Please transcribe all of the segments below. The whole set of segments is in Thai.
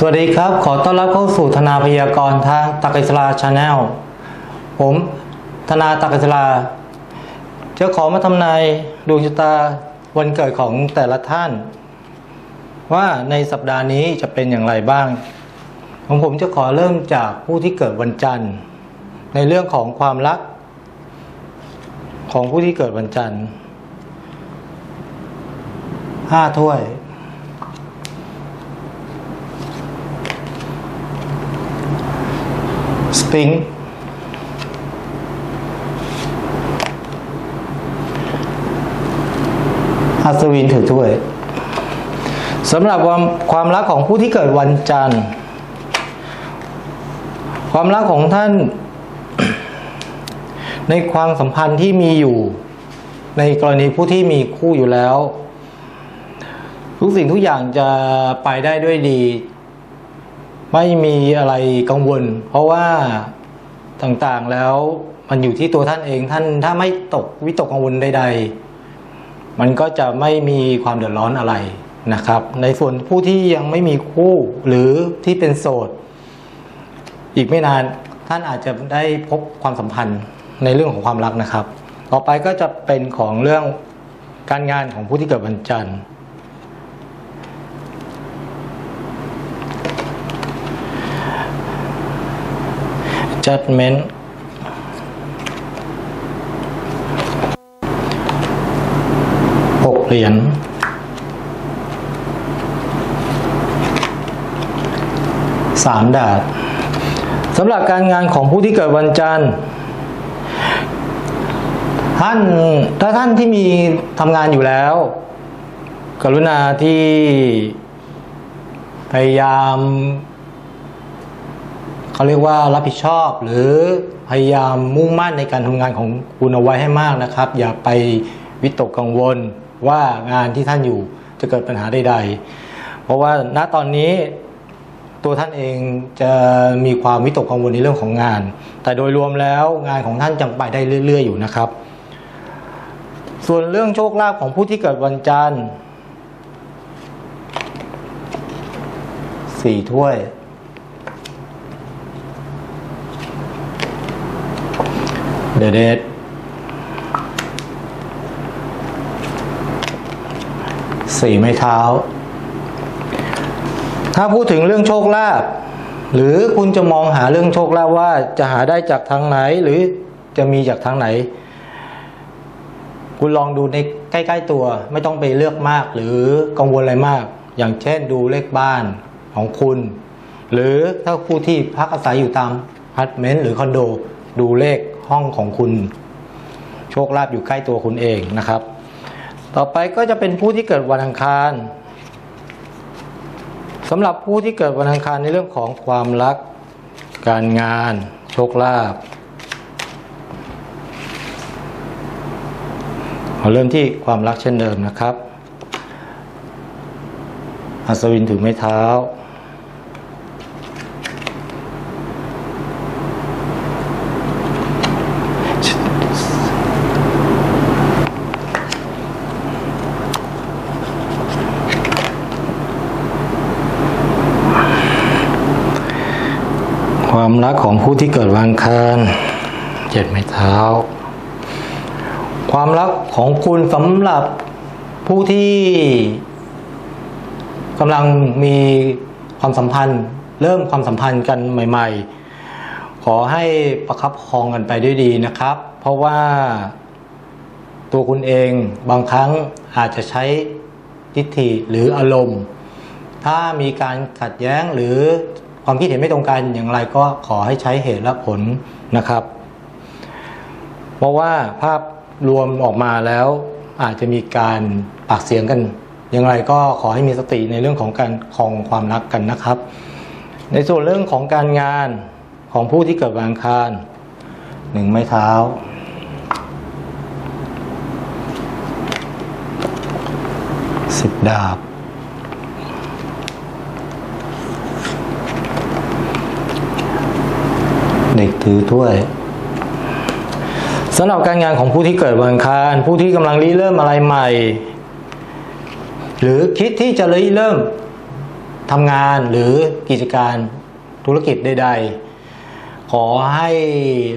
สวัสดีครับ ขอต้อนรับเข้าสู่ธนาพยากรณ์ทางตักอิสลาชาแนล ผมธนาตักอิสลาจะขอมาทำนายดวงชะตาวันเกิดของแต่ละท่าน ว่าในสัปดาห์นี้จะเป็นอย่างไรบ้างของผมจะขอเริ่มจากผู้ที่เกิดวันจันทร์ ในเรื่องของความรัก ของผู้ที่เกิดวันจันทร์ห้าถ้วย สปริงอัศวินถือถ้วยสำหรับความความรักของผู้ที่เกิดวันจันทร์ ความรักของท่าน ในความสัมพันธ์ที่มีอยู่ ในกรณีผู้ที่มีคู่อยู่แล้ว ทุกสิ่งทุกอย่างจะไปได้ด้วยดี ไม่มีอะไรกังวล เพราะว่าต่างๆแล้วมันอยู่ที่ตัวท่านเองท่านถ้าไม่ตกวิตกกังวลใด ๆ มันก็จะไม่มีความเดือดร้อนอะไรนะครับ ในส่วนผู้ที่ยังไม่มีคู่หรือที่เป็นโสด อีกไม่นานท่านอาจจะได้พบความสัมพันธ์ในเรื่องของความรักนะครับ ต่อไปก็จะเป็นของเรื่องการงานของผู้ที่เกิดวันจันทร์ judgment หกเหรียญสามดาบสำหรับการงานของผู้ที่เกิดวันจันทร์ท่านถ้าท่านที่มีทำงานอยู่แล้ว กรุณาที่พยายาม เขาเรียกว่ารับผิดชอบ หรือพยายามมุ่งมั่นในการทำงานของคุณเอาไว้ให้มากนะครับ อย่าไปวิตกกังวลว่างานที่ท่านอยู่จะเกิดปัญหาใดๆ เพราะว่าณตอนนี้ตัวท่านเองจะมีความวิตกกังวลในเรื่องของงาน แต่โดยรวมแล้วงานของท่านจังไปได้เรื่อย ๆ อยู่นะครับ ส่วนเรื่องโชคลาภของผู้ที่เกิดวันจันทร์สี่ถ้วย เดเดดสี่ไม้เท้า ถ้าพูดถึงเรื่องโชคลาภหรือคุณจะมองหาเรื่องโชคลาภว่าจะหาได้จากทางไหนหรือจะมีจากทางไหน คุณลองดูในใกล้ๆตัว ไม่ต้องไปเลือกมาก หรือกังวลอะไรมาก อย่างเช่นดูเลขบ้านของคุณ หรือถ้าผู้ที่พักอาศัยอยู่ตามอพาร์ตเมนต์หรือคอนโด ดูเลข ห้องของคุณ โชคลาภอยู่ใกล้ตัวคุณเองนะครับ ต่อไปก็จะเป็นผู้ที่เกิดวันอังคารสำหรับผู้ที่เกิดวันอังคารในเรื่องของความรัก การงาน โชคลาภเราเริ่มที่ความรักเช่นเดิมนะครับ อัศวินถือไม้เท้า ความรักของผู้ที่เกิดวันคารเจ็ดไม้เท้า ความรักของคุณสำหรับผู้ที่กำลังมีความสัมพันธ์ เริ่มความสัมพันธ์กันใหม่ ๆ ขอให้ประคับประคองกันไปด้วยดีนะครับ เพราะว่าตัวคุณเองบางครั้งอาจจะใช้ทิฏฐิหรืออารมณ์ ถ้ามีการขัดแย้งหรือ ความคิดเห็นไม่ตรงกันอย่างไรก็ขอให้ใช้เหตุและผลนะครับ เพราะว่าภาพรวมออกมาแล้วอาจจะมีการปากเสียงกัน อย่างไรก็ขอให้มีสติในเรื่องของการคองความรักกันนะครับ ในส่วนเรื่องของการงานของผู้ที่เกิดวันอังคารหนึ่งไม้เท้าสิบดาบ เด็กถือถ้วยสำหรับการงานของผู้ที่เกิดวันอังคารผู้ที่กำลังริเริ่มอะไรใหม่ หรือคิดที่จะริเริ่มทำงานหรือกิจการธุรกิจใด ๆ ขอให้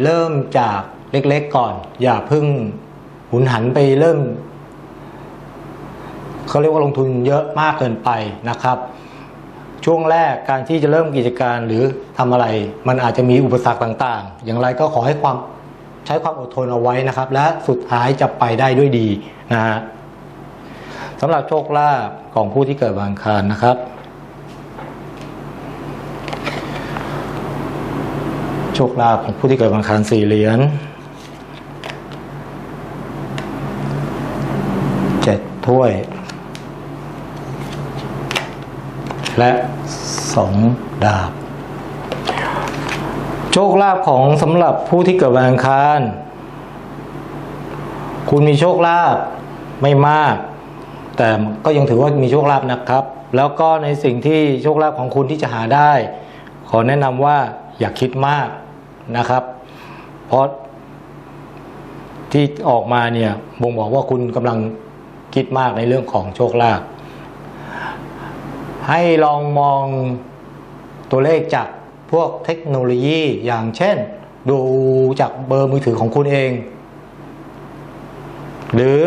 เริ่มจากเล็กๆก่อน อย่าพิ่งหุนหันไปเริ่มเขาเรียกว่าลงทุนเยอะมากเกินไปนะครับ ช่วงแรกการที่จะเริ่มกิจการหรือทำอะไร มันอาจจะมีอุปสรรคต่างๆ อย่างไรก็ขอให้ความใช้ความอดทนเอาไว้นะครับ และสุดท้ายจะไปได้ด้วยดีนะฮะสำหรับโชคลาภของผู้ที่เกิดวันอังคารนะครับ โชคลาภของผู้ที่เกิดวันอังคารสี่เหรียญเจ็ดถ้วย และสองดาบ โชคลาภของสำหรับผู้ที่เกิดวันอังคาร คุณมีโชคลาภไม่มาก แต่ก็ยังถือว่ามีโชคลาภนะครับ แล้วก็ในสิ่งที่โชคลาภของคุณที่จะหาได้ ขอแนะนำว่าอย่าคิดมากนะครับ เพราะที่ออกมาเนี่ยบ่งบอกว่าคุณกำลังคิดมากในเรื่องของโชคลาภ ให้ลองมองตัวเลขจากพวกเทคโนโลยีอย่างเช่น ดูจากเบอร์มือถือของคุณเอง หรือ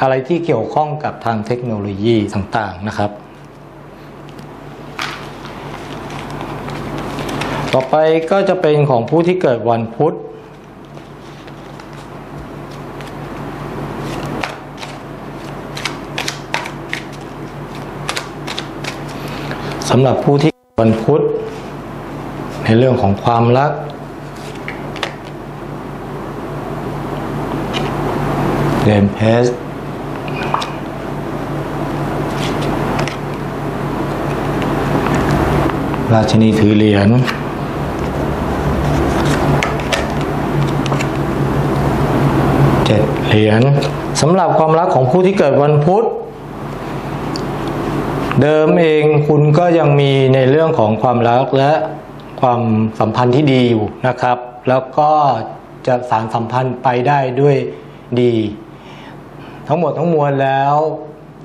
อะไรที่เกี่ยวข้องกับทางเทคโนโลยีต่างๆนะครับ ต่อไปก็จะเป็นของผู้ที่เกิดวันพุธ สำหรับผู้ที่วันพุธในเรื่องของความรัก เดนเพสราชินีถือเหรียญเจ็ดเหรียญสำหรับความรักของผู้ที่เกิดวันพุธ เดิมเองคุณก็ยังมีในเรื่องของความรักและความสัมพันธ์ที่ดีอยู่นะครับ แล้วก็จะสารสัมพันธ์ไปได้ด้วยดี ทั้งหมดทั้งมวลแล้ว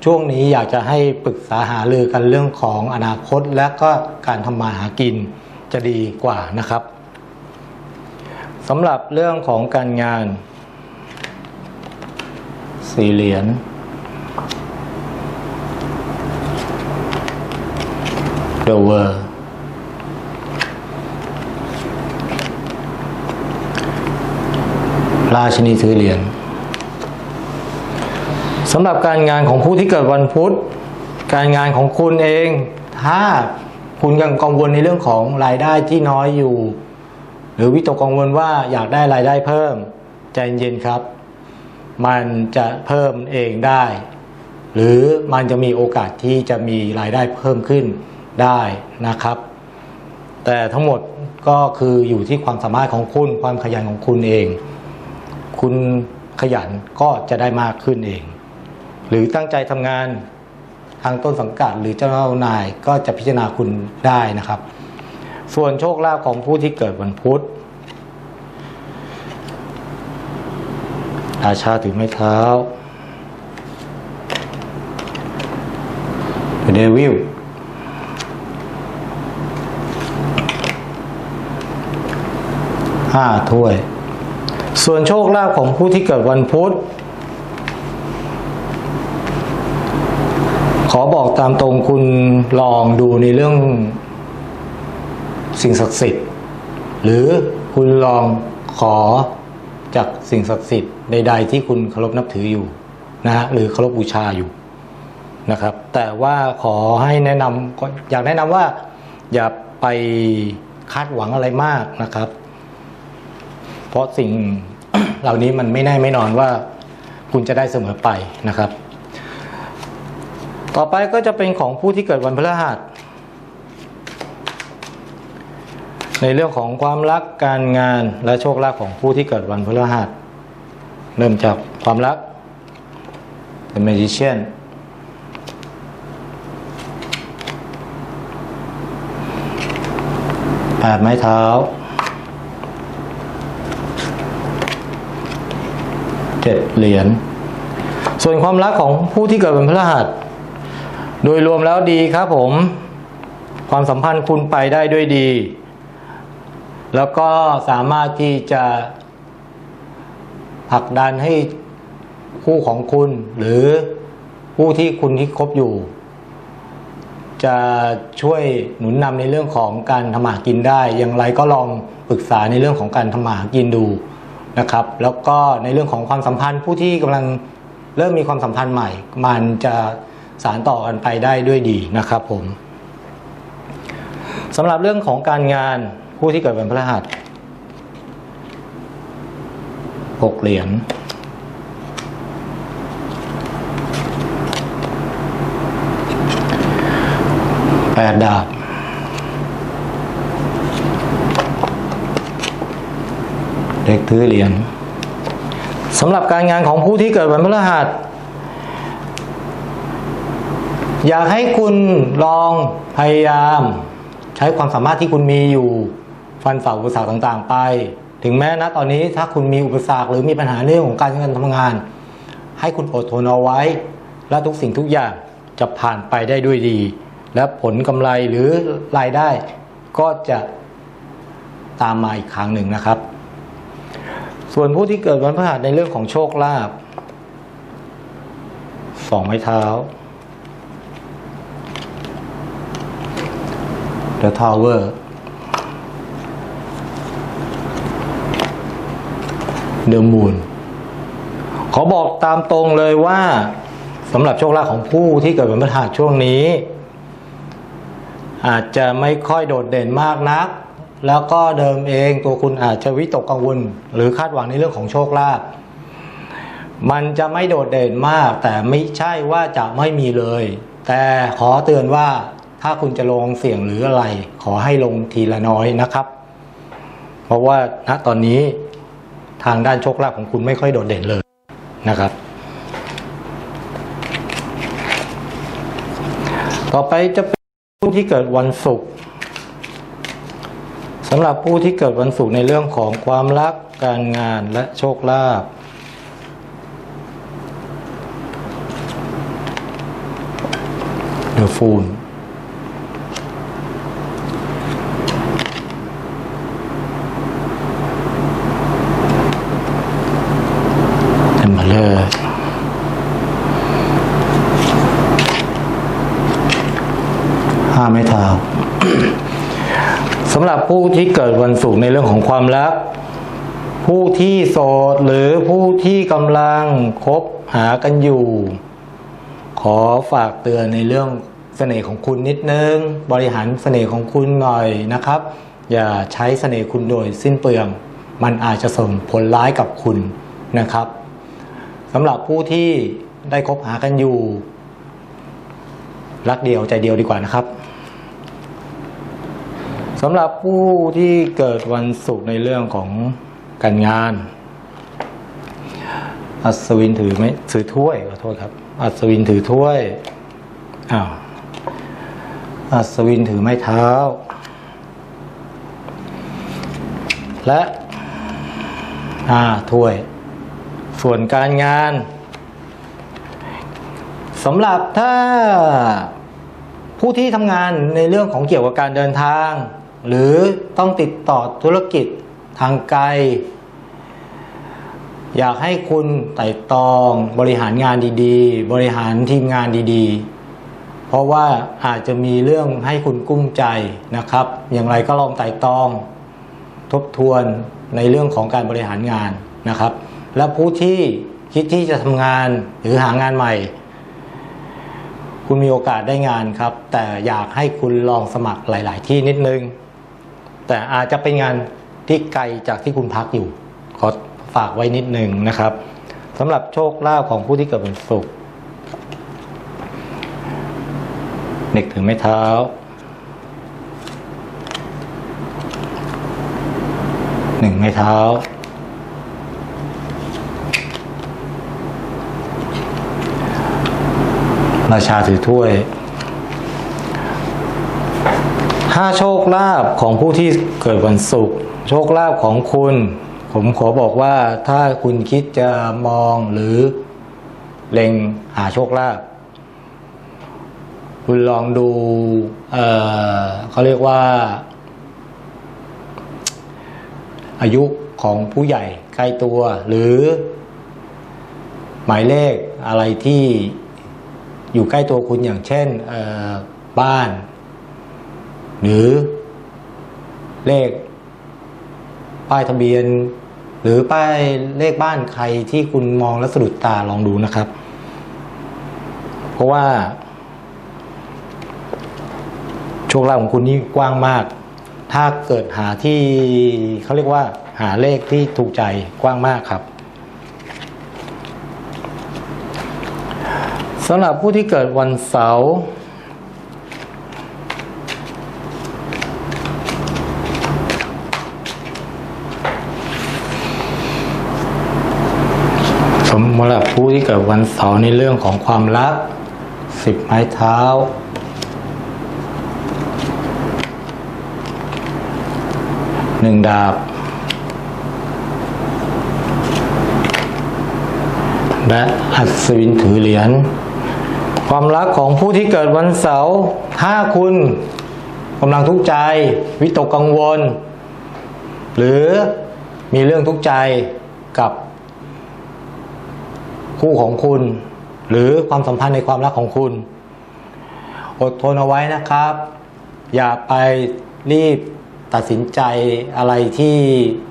ช่วงนี้อยากจะให้ปรึกษาหารือกันเรื่องของอนาคตและก็การทำมาหากินจะดีกว่านะครับสำหรับเรื่องของการงานสี่เหรียญ the world ราชินีถือเหรียญสำหรับการงานของผู้ที่เกิดวันพุธ การงานของคุณเอง ถ้าคุณยังกังวลในเรื่องของรายได้ที่น้อยอยู่ หรือวิตกกังวลว่าอยากได้รายได้เพิ่ม ใจเย็นครับ มันจะเพิ่มเองได้ หรือมันจะมีโอกาสที่จะมีรายได้เพิ่มขึ้น ได้นะครับ แต่ทั้งหมดก็คืออยู่ที่ความสามารถของคุณ ความขยันของคุณเอง คุณขยันก็จะได้มากขึ้นเอง หรือตั้งใจทำงานทางต้นสังกัดหรือเจ้านายก็จะพิจารณาคุณได้นะครับ ส่วนโชคลาภของผู้ที่เกิดวันพุธราชาถือไม้เท้าเดวิล ห้าถ้วย ส่วนโชคลาภของผู้ที่เกิดวันพุธ ขอบอกตามตรงคุณลองดูในเรื่องสิ่งศักดิ์สิทธิ์ หรือคุณลองขอจากสิ่งศักดิ์สิทธิ์ใดๆที่คุณเคารพนับถืออยู่นะฮะหรือเคารพบูชาอยู่นะครับ แต่ว่าขอให้แนะนำอยากแนะนำว่า อย่าไปคาดหวังอะไรมากนะครับ ราะสิ่งเหล่านี้มันไม่แน่ไม่นอนว่าคุณจะได้เสมอไปนะครับ ต่อไปก็จะเป็นของผู้ที่เกิดวันพฤหัสในเรื่องของความรักการงานและโชคลาภของผู้ที่เกิดวันพฤหัสเริ่มจากความรัก The Magician แปดไม้เท้า เจ็ดเหรียญ ส่วนความรักของผู้ที่เกิดวันพฤหัส โดยรวมแล้วดีครับผม ความสัมพันธ์คุณไปได้ด้วยดี แล้วก็สามารถที่จะผลักดันให้คู่ของคุณหรือผู้ที่คุณที่คบอยู่ จะช่วยหนุนนำในเรื่องของการทำมาหากินได้ อย่างไรก็ลองปรึกษาในเรื่องของการทำมาหากินดู นะครับ แล้วก็ในเรื่องของความสัมพันธ์ผู้ที่กำลังเริ่มมีความสัมพันธ์ใหม่ มันจะสารต่อกันไปได้ด้วยดีนะครับผมสำหรับเรื่องของการงานผู้ที่เกิดวันพฤหัสหกเหรียญแปดดาบ เด็ก ถือเหรียญสำหรับการงานของผู้ที่เกิดวันพฤหัส อยากให้คุณลองพยายาม ใช้ความสามารถที่คุณมีอยู่ฟันฝ่าอุปสรรคต่างๆ ไป ถึงแม้นะตอนนี้ถ้าคุณมีอุปสรรคหรือมีปัญหาเรื่องของการเงินทำงาน ให้คุณอดทนเอาไว้ และทุกสิ่งทุกอย่างจะผ่านไปได้ด้วยดี และผลกำไรหรือรายได้ก็จะตามมาอีกครั้งหนึ่งนะครับ ส่วนผู้ที่เกิดวันพฤหัสในเรื่องของโชคลาภสองไม้เท้า The Tower เดอะมูนขอบอกตามตรงเลยว่าสำหรับโชคลาภของผู้ที่เกิดวันพฤหัสช่วงนี้ อาจจะไม่ค่อยโดดเด่นมากนัก แล้วก็เดิมเองตัวคุณอาจจะวิตกกังวล หรือคาดหวังในเรื่องของโชคลาภมันจะไม่โดดเด่นมาก แต่ไม่ใช่ว่าจะไม่มีเลย แต่ขอเตือนว่าถ้าคุณจะลงเสี่ยงหรืออะไร ขอให้ลงทีละน้อยนะครับ เพราะว่าณตอนนี้ทางด้านโชคลาภของคุณไม่ค่อยโดดเด่นเลยนะครับ ต่อไปจะเป็นผู้ที่เกิดวันศุกร์ สำหรับผู้ที่เกิดวันศุกร์ในเรื่องของความรัก การงานและโชคลาภเดอะฟูลเต็มมาเลยห้าไม้เท้า สำหรับผู้ที่เกิดวันศุกร์ในเรื่องของความรัก ผู้ที่โสดหรือผู้ที่กำลังคบหากันอยู่ ขอฝากเตือนในเรื่องเสน่ห์ของคุณนิดนึง บริหารเสน่ห์ของคุณหน่อยนะครับ อย่าใช้เสน่ห์คุณโดยสิ้นเปลือง มันอาจจะส่งผลร้ายกับคุณนะครับสำหรับผู้ที่ได้คบหากันอยู่ รักเดียวใจเดียวดีกว่านะครับำหรับผู้ที่เกิดวันศุกร์ในเรื่องของการงาน อัศวินถือไม่ถือถ้วยขอโทษครับ อัศวินถือถ้วยอ้าวอัศวินถือไม้เท้า และอ่าถ้วย ส่วนการงานสำหรับถ้าผู้ที่ทำงานในเรื่องของเกี่ยวกับการเดินทาง หรือต้องติดต่อธุรกิจทางไกล อยากให้คุณไต่ตองบริหารงานดีๆ บริหารทีมงานดีๆ เพราะว่าอาจจะมีเรื่องให้คุณกุ้มใจนะครับ อย่างไรก็ลองไต่ตอง ทบทวนในเรื่องของการบริหารงานนะครับ และผู้ที่คิดที่จะทำงานหรือหางานใหม่ คุณมีโอกาสได้งานครับ แต่อยากให้คุณลองสมัครหลาย ๆ ที่นิดนึง แต่อาจจะเป็นงานที่ไกลจากที่คุณพักอยู่ ขอฝากไว้นิดหนึ่งนะครับสำหรับโชคลาภของผู้ที่เกิดวันศุกร์เด็กถือไม้เท้า หนึ่งไม้เท้า ราชาถือถ้วย ถ้าโชคลาภของผู้ที่เกิดวันศุกร์โชคลาภของคุณ ผมขอบอกว่าถ้าคุณคิดจะมองหรือเล็งหาโชคลาภคุณลองดูเออเขาเรียกว่า อายุของผู้ใหญ่ใกล้ตัว หรือ หมายเลขอะไรที่อยู่ใกล้ตัวคุณอย่างเช่นบ้าน หรือเลข ป้ายทะเบียน หรือป้ายเลขบ้านใครที่คุณมองแล้วสะดุดตาลองดูนะครับ เพราะว่าโชคลาภของคุณนี่กว้างมาก ถ้าเกิดหาที่เขาเรียกว่า หาเลขที่ถูกใจกว้างมากครับสำหรับผู้ที่เกิดวันเสาร์ รับผู้ที่เกิดวันเสาร์ในเรื่องของความรักสิบไม้เท้า หนึ่งดาบ และอัศวินถือเหรียญ ความรักของผู้ที่เกิดวันเสาร์ถ้าคุณกำลังทุกข์ใจ วิตกกังวล หรือมีเรื่องทุกข์ใจกับ คู่ของคุณ หรือความสัมพันธ์ในความรักของคุณ อดทนเอาไว้นะครับ อย่าไปรีบตัดสินใจอะไรที่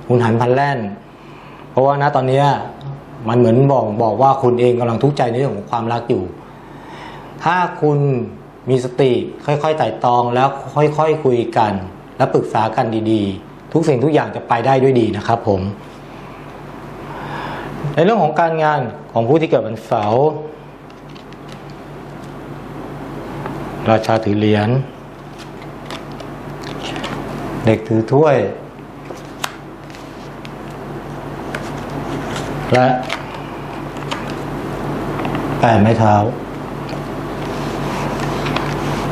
หุนหันพันแล่น เพราะว่าณตอนนี้มันเหมือนบอกบอกว่าคุณเองกำลังทุกข์ใจในเรื่องของความรักอยู่ ถ้าคุณมีสติค่อยๆไต่ตองแล้วค่อยๆคุยกัน และปรึกษากันดีๆ ทุกสิ่งทุกอย่างจะไปได้ด้วยดีนะครับผม ในเรื่องของการงานของผู้ที่เกิดวันเสาร์ราชาถือเหรียญเด็กถือถ้วย และแปดไม้เท้า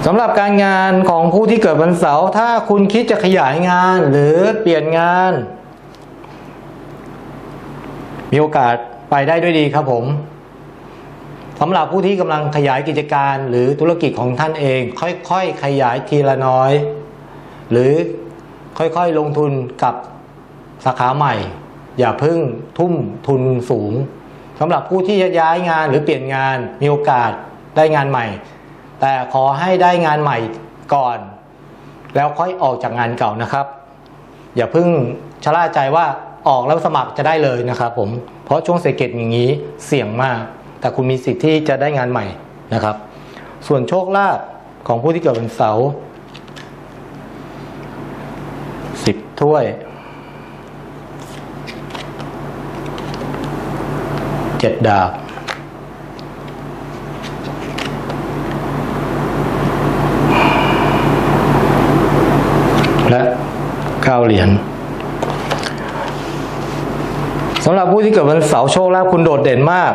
สำหรับการงานของผู้ที่เกิดวันเสาร์ถ้าคุณคิดจะขยายงานหรือเปลี่ยนงาน มีโอกาสไปได้ด้วยดีครับผมสำหรับผู้ที่กำลังขยายกิจการหรือธุรกิจของท่านเอง ค่อยๆ ขยายทีละน้อย หรือค่อยๆ ลงทุนกับสาขาใหม่ อย่าเพิ่งทุ่มทุนสูงสำหรับผู้ที่จะย้ายงานหรือเปลี่ยนงานมีโอกาสได้งานใหม่ แต่ขอให้ได้งานใหม่ก่อน แล้วค่อยออกจากงานเก่านะครับ อย่าเพิ่งชะล่าใจว่า ออกแล้วสมัครจะได้เลยนะครับผมเพราะช่วงเศรษฐกิจอย่างนี้เสี่ยงมาก แต่คุณมีสิทธิ์ที่จะได้งานใหม่นะครับ ส่วนโชคลาภของผู้ที่เกิดวันเสาร์สิบถ้วยเจ็ดดาบและเก้าเหรียญ สำหรับผู้ที่เกิดวันเสาร์โชคลาภคุณโดดเด่นมาก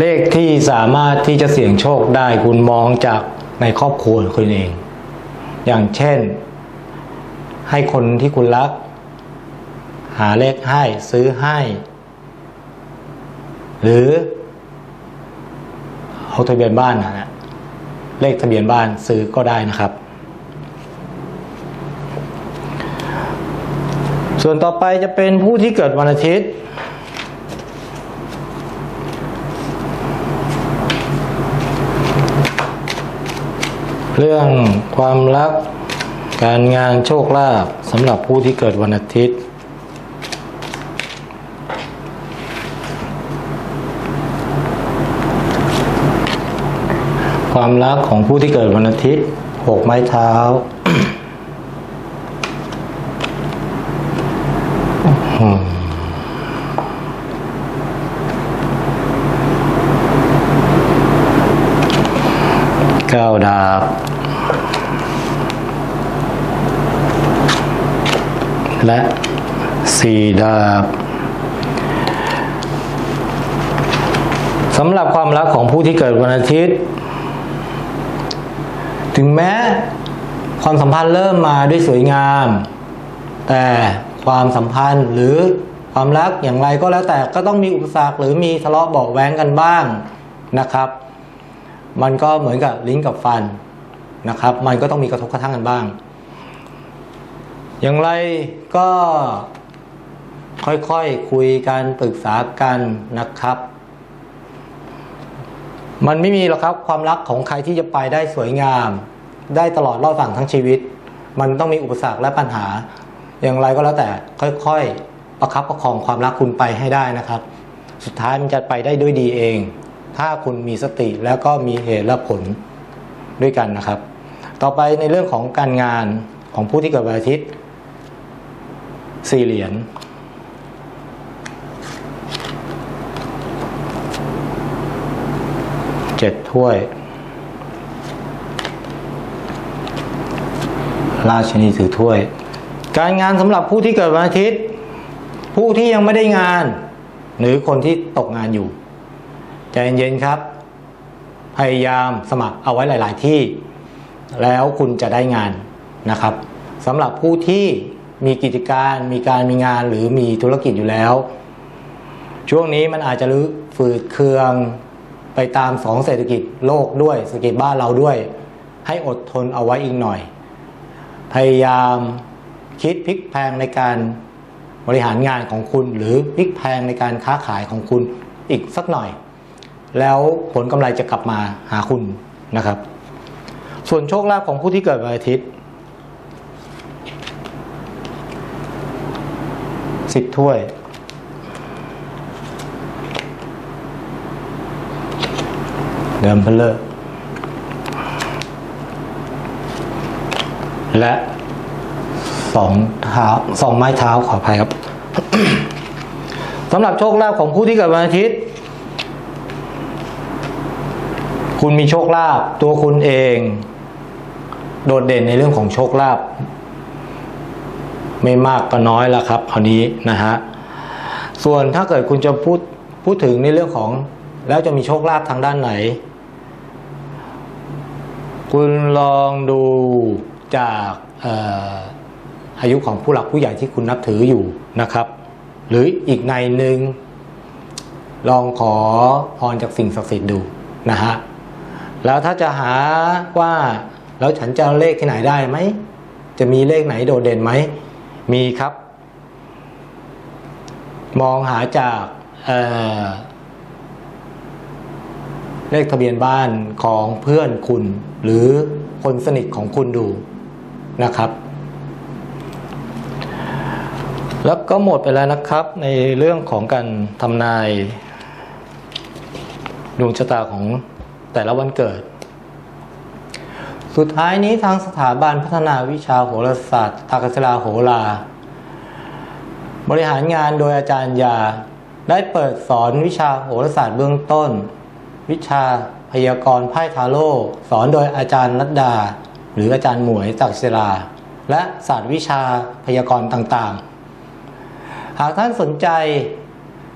เลขที่สามารถที่จะเสี่ยงโชคได้คุณมองจากในครอบครัวคุณเอง อย่างเช่น ให้คนที่คุณรัก หาเลขให้ซื้อให้ หรือเอาทะเบียนบ้านนะเลขทะเบียนบ้านซื้อก็ได้นะครับ ส่วนต่อไปจะเป็นผู้ที่เกิดวันอาทิตย์ เรื่องความรักการงานโชคลาภสำหรับผู้ที่เกิดวันอาทิตย์ความรักของผู้ที่เกิดวันอาทิตย์หกไม้เท้า อืม เก้าดาบ และสี่ดาบสำหรับความรักของผู้ที่เกิดวันอาทิตย์ ถึงแม้ความสัมพันธ์เริ่มมาด้วยสวยงาม แต่ ความสัมพันธ์หรือความรักอย่างไรก็แล้วแต่ก็ต้องมีอุปสรรคหรือมีทะเลาะเบาะแว้งกันบ้างนะครับ มันก็เหมือนกับลิ้นกับฟันนะครับ มันก็ต้องมีกระทบกระทั่งกันบ้าง อย่างไรก็ค่อยๆคคุยกันปรึกษากันนะครับ มันไม่มีหรอกครับความรักของใครที่จะไปได้สวยงาม ได้ตลอดรอดฝั่งทั้งชีวิต มันต้องมีอุปสรรคและปัญหา อย่างไรก็แล้วแต่ค่อยๆ ประคับประคองความรักคุณไปให้ได้นะครับ สุดท้ายมันจะไปได้ด้วยดีเอง ถ้าคุณมีสติแล้วก็มีเหตุและผลด้วยกันนะครับ ต่อไปในเรื่องของการงานของผู้ที่เกิดวันอาทิตย์สี่เหรียญเจ็ดถ้วย ราชนีถือถ้วย การงานสำหรับผู้ที่เกิดวันอาทิตย์ ผู้ที่ยังไม่ได้งาน หรือคนที่ตกงานอยู่ ใจเย็นๆครับ พยายามสมัครเอาไว้หลาย ๆ ที่ แล้วคุณจะได้งานนะครับสำหรับผู้ที่มีกิจการมีการมีงานหรือมีธุรกิจอยู่แล้ว ช่วงนี้มันอาจจะรื้อฝืดเคืองไปตามสองเศรษฐกิจโลกด้วยเศรษฐกิจบ้านเราด้วย ให้อดทนเอาไว้อีกหน่อย พยายาม คิดพลิกแพงในการบริหารงานของคุณ หรือพลิกแพงในการค้าขายของคุณอีกสักหน่อย แล้วผลกำไรจะกลับมาหาคุณนะครับ ส่วนโชคลาภของผู้ที่เกิดวันอาทิตย์สิบถ้วยเดิมเพลเลอร์และ สองเท้าสองไม้เท้าขออภัยครับสำหรับโชคลาภของผู้ที่เกิดวันอาทิตย์ คุณมีโชคลาภตัวคุณเอง โดดเด่นในเรื่องของโชคลาภไม่มากก็น้อยแล้วครับคราวนี้นะฮะส่วนถ้าเกิดคุณจะพูดพูดถึงในเรื่องของ แล้วจะมีโชคลาภทางด้านไหน คุณลองดูจากเอ่อ อายุของผู้หลักผู้ใหญ่ที่คุณนับถืออยู่นะครับ หรืออีกในหนึ่งลองขอพรจากสิ่งศักดิ์สิทธิ์ดูนะฮะแล้วถ้าจะหาว่าแล้วฉันจะเลขที่ไหนได้ไหมจะมีเลขไหนโดดเด่นไหมมีครับ มองหาจากเเลขทะเบียนบ้านของเพื่อนคุณ หรือคนสนิทของคุณดูนะครับ แล้วก็หมดไปแล้วนะครับในเรื่องของการทำนายดวงชะตาของแต่ละวันเกิด สุดท้ายนี้ทางสถาบันพัฒนาวิชาโหราศาสตร์ตากศิลาโหรา บริหารงานโดยอาจารย์ยา ได้เปิดสอนวิชาโหราศาสตร์เบื้องต้น วิชาพยากรณ์ไพ่ทาโร่สอนโดยอาจารย์นัดดา หรืออาจารย์หมวยตักศิลา และศาสตร์วิชาพยากรณ์ต่างๆ หากท่านสนใจ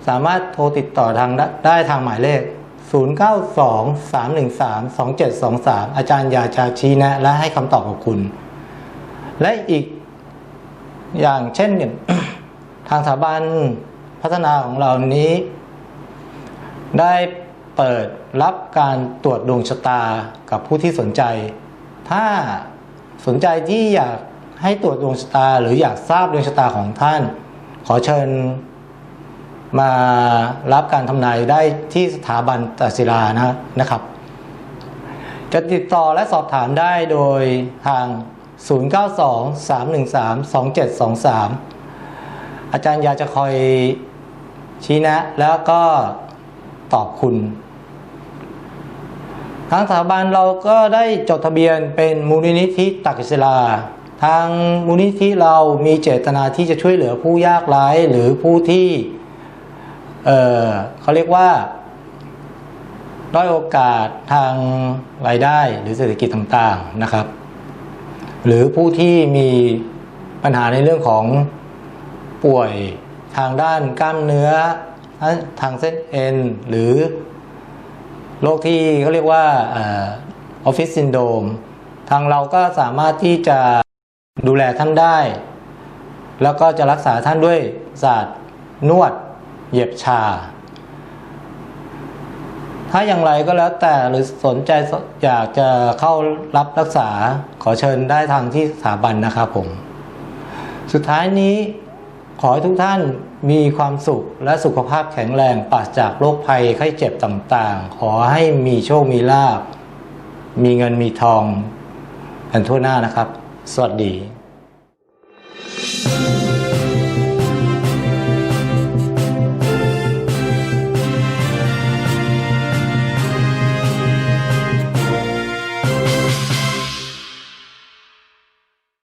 สามารถโทรติดต่อทางได้ทางหมายเลข 0923132723 อาจารย์ยาจะชี้แนะ และให้คำตอบกับคุณ และอีกอย่างเช่นทางสถาบันพัฒนาของเรานี้ ได้เปิดรับการตรวจดวงชะตากับผู้ที่สนใจ ถ้าสนใจที่อยากให้ตรวจดวงชะตา หรืออยากทราบดวงชะตาของท่าน ขอเชิญมารับการทำนายได้ที่สถาบันตัศิลานะนะครับ จะติดต่อและสอบถามได้โดยทาง 0923132723 อาจารย์ยาจะคอยชี้แนะแล้วก็ตอบคุณ ทางสถาบันเราก็ได้จดทะเบียนเป็นมูลนิธิตักศิลา ทางมูลนิธิเรามีเจตนาที่จะช่วยเหลือผู้ยากไร้หรือผู้ที่เอ่อเขาเรียกว่าด้อยโอกาสทางรายได้หรือเศรษฐกิจต่างๆนะครับ หรือผู้ที่มีปัญหาในเรื่องของป่วยทางด้านกล้ามเนื้อทางเส้นเอ็นหรือโรคที่เขาเรียกว่าออฟฟิศซินโดมทางเราก็สามารถที่จะ ดูแลท่านได้ แล้วก็จะรักษาท่านด้วยศาสตร์นวดเหย็บชา ถ้าอย่างไรก็แล้วแต่หรือสนใจอยากจะเข้ารับรักษาขอเชิญได้ทางที่สถาบันนะครับผม สุดท้ายนี้ขอให้ทุกท่านมีความสุขและสุขภาพแข็งแรงปราศจากโรคภัยไข้เจ็บต่างๆ ขอให้มีโชคมีลาบ มีเงินมีทองกันทั่วหน้านะครับ สวัสดี